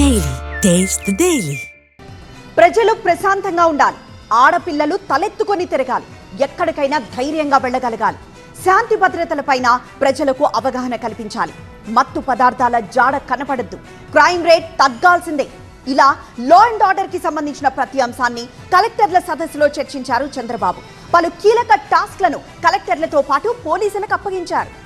Daily taste daily ప్రజలు ప్రశాంతంగా ఉండాలి. ఆడపిల్లలు తలెత్తుకొని తిరగాలి. ఎక్కడికైనా ధైర్యంగా వెళ్ళగలగాలి. శాంతి భద్రతలపైన ప్రజలకు అవగాహన కల్పించాలి. మత్తు పదార్థాల జాడ కనపడద్దు. Crime rate తగ్గాల్సిందే. ఇలా లా అండ్ ఆర్డర్కి సంబంధించిన ప్రతి అంశాన్ని కలెక్టర్ల సదస్సులో చర్చించారు చంద్రబాబు. పలు కీలక టాస్క్లను కలెక్టర్లతో పాటు పోలీసులకు అప్పగించారు.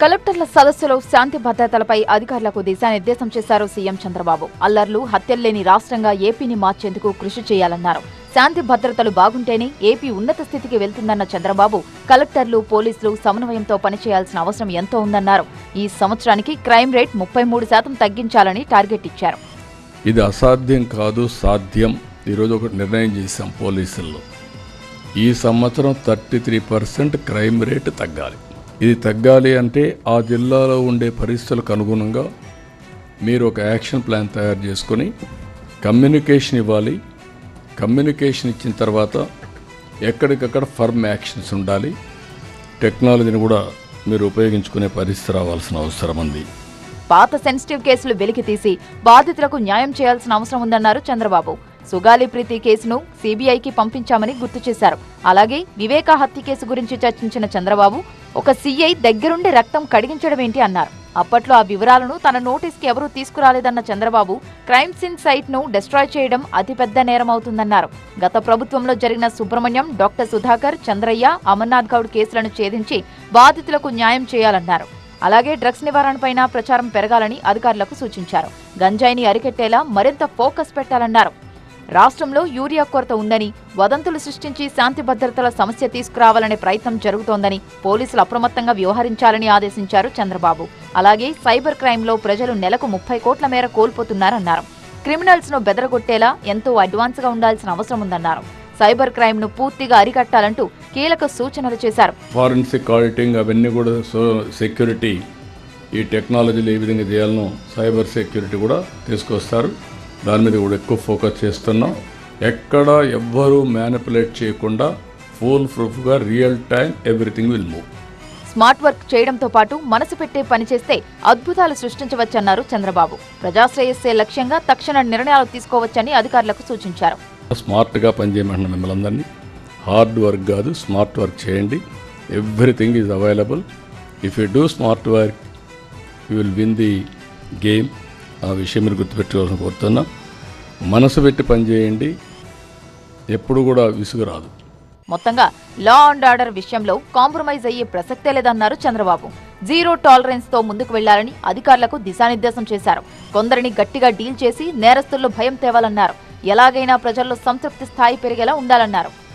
కలెక్టర్ల సదస్సులో శాంతి భద్రతలపై అధికారులకు దిశానిర్దేశం చేశారు సీఎం చంద్రబాబు. అల్లర్లు హత్యల్లేని రాష్ట్రంగా ఏపీని మార్చేందుకు కృషి చేయాలన్నారు. శాంతి భద్రతలు బాగుంటేనే ఏపీ ఉన్నత స్థితికి వెళ్తుందన్న చంద్రబాబు కలెక్టర్లు పోలీసులు సమన్వయంతో పనిచేయాల్సిన అవసరం ఎంతో ఉందన్నారు. ఈ సంవత్సరానికి క్రైమ్ రేట్ ముప్పై మూడు శాతం తగ్గించాలని టార్గెట్ ఇచ్చారు. ఇది అసాధ్యం కాదు సాధ్యం. ఈరోజు ఒక నిర్ణయం చేశాం పోలీసుల్లో. ఈ సంవత్సరం thirty three percent crime rate తగ్గాలి. ఇది తగ్గాలి అంటే ఆ జిల్లాలో ఉండే పరిస్థితులకు అనుగుణంగా మీరు ఒక యాక్షన్ ప్లాన్ తయారు చేసుకొని కమ్యూనికేషన్ ఇవ్వాలి. కమ్యూనికేషన్ ఇచ్చిన తర్వాత ఎక్కడికక్కడ ఫర్మ్ యాక్షన్స్ ఉండాలి. టెక్నాలజీని కూడా మీరు ఉపయోగించుకునే పరిస్థితి రావాల్సిన అవసరం ఉంది. పాత సెన్సిటివ్ కేసులు వెలికి తీసి బాధితులకు న్యాయం చేయాల్సిన అవసరం ఉందన్నారు చంద్రబాబు. సుగాలి ప్రీతి కేసును సీబీఐకి పంపించామని గుర్తు చేశారు. అలాగే వివేకా హత్య కేసు గురించి చర్చించిన చంద్రబాబు ఒక సీఐ దగ్గరుండి రక్తం కడిగించడమేంటి అన్నారు. అప్పట్లో ఆ వివరాలను తన నోటీస్కి ఎవరూ తీసుకురాలేదన్న చంద్రబాబు క్రైమ్ సీన్ సైట్ను డిస్ట్రాయ్ చేయడం అతిపెద్ద నేరం అవుతుందన్నారు గత ప్రభుత్వంలో జరిగిన సుబ్రహ్మణ్యం డాక్టర్ సుధాకర్ చంద్రయ్య అమర్నాథ్ గౌడ్ కేసులను ఛేదించి బాధితులకు న్యాయం చేయాలన్నారు. అలాగే డ్రగ్స్ నివారణపైన ప్రచారం పెరగాలని అధికారులకు సూచించారు. గంజాయిని అరికెట్టేలా మరింత ఫోకస్ పెట్టాలన్నారు. రాష్ట్రంలో యూరియా కొరత ఉందని వదంతులు సృష్టించి శాంతి భద్రతల సమస్య తీసుకురావాలనే ప్రయత్నం జరుగుతోందని పోలీసులు అప్రమత్తంగా వ్యవహరించాలని ఆదేశించారు చంద్రబాబు. అలాగే సైబర్ క్రైమ్లో ప్రజలు నెలకు ముప్పై కోట్ల మేర కోల్పోతున్నారన్నారు. క్రిమినల్స్ను బెదరగొట్టేలా ఎంతో అడ్వాన్స్గా ఉండాల్సిన అవసరం ఉందన్నారు. సైబర్ క్రైమ్ను పూర్తిగా అరికట్టాలంటూ కీలక సూచనలు చేశారు. ఫారెన్సిక్ ఆడిటింగ్ అవన్నీ కూడా సెక్యూరిటీ ఈ టెక్నాలజీలు ఏ విధంగా చేయాలనో సైబర్ సెక్యూరిటీ కూడా తీసుకొస్తారు. దాని మీద కూడా ఎక్కువ ఫోకస్ చేస్తున్నాం. ఎక్కడ ఎవ్వరూ మ్యానిపులేట్ చేయకుండా full ప్రూఫ్గా real time everything will move smart work చేయడంతో పాటు మనసు పెట్టే పని చేస్తే అద్భుతాలు సృష్టించవచ్చన్నారు చంద్రబాబు. ప్రజాశ్రేయస్సే లక్ష్యంగా తక్షణ నిర్ణయాలు తీసుకోవచ్చని అధికారులకు సూచించారు. స్మార్ట్గా పనిచేయమంటున్నాం మిమ్మల్ని అందరినీ. హార్డ్ వర్క్ కాదు స్మార్ట్ వర్క్ చేయండి. Everything is available if you do smart work you will win the game ఆ విషయం మీరు గుర్తుపెట్టుకోవాలని కోరుతున్నా మనసు పెట్టి పనిచేయండి ఎప్పుడు కూడా విసుగు రాదు. మొత్తంగా లా అండ్ ఆర్డర్ విషయంలో కాంప్రమైజ్ అయ్యే ప్రసక్తే లేదన్నారు చంద్రబాబు. జీరో టాలరెన్స్తో ముందుకు వెళ్ళాలని అధికారులకు దిశానిర్దేశం చేశారు. కొందరిని గట్టిగా డీల్ చేసి నేరస్తుల్లో భయం తేవాలన్నారు. ఎలాగైనా ప్రజల్లో సంతృప్తి స్థాయి పెరిగేలా ఉండాలన్నారు.